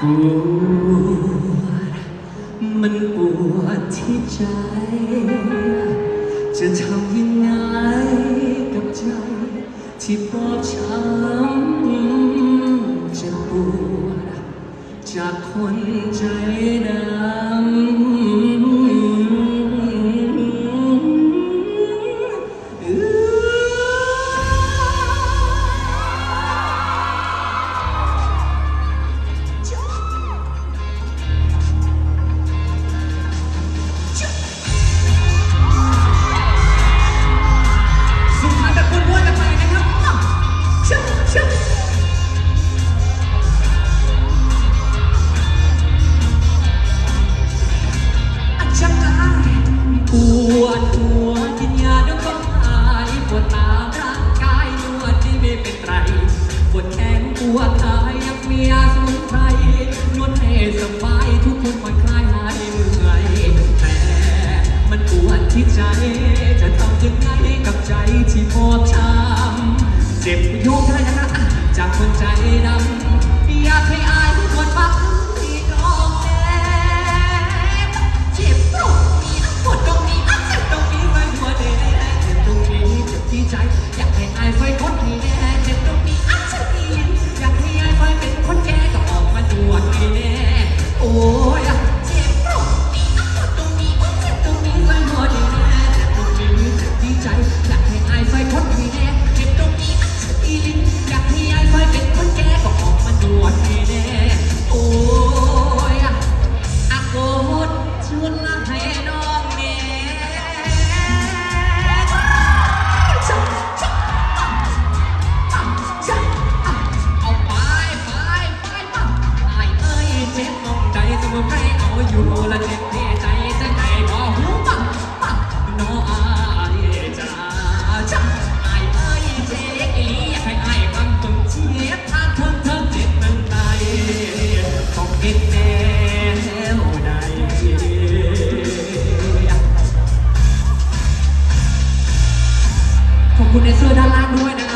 ปวดมันปวดที่ใจ จะทำยังไงกับใจที่บอบช้ำ สบายทุกคนผ่อนคลายหายเมื่อยแต่มันปวดที่ใจ จะทำยังไงกับใจที่พอบช้ำเจ็บโยกได้นะจากคนใจดำอยากให้ มูลนิธิใจจะไหหูปักปักน้ออจ้าจ้าอายเอ้ยเจ๊อีหอยากให้อายฟังจนเชียบทางเทิเทิงจิตมันไปของกินแน่แล้วใดขอบคุณในเสื้อด้านล่างด้วยนะครั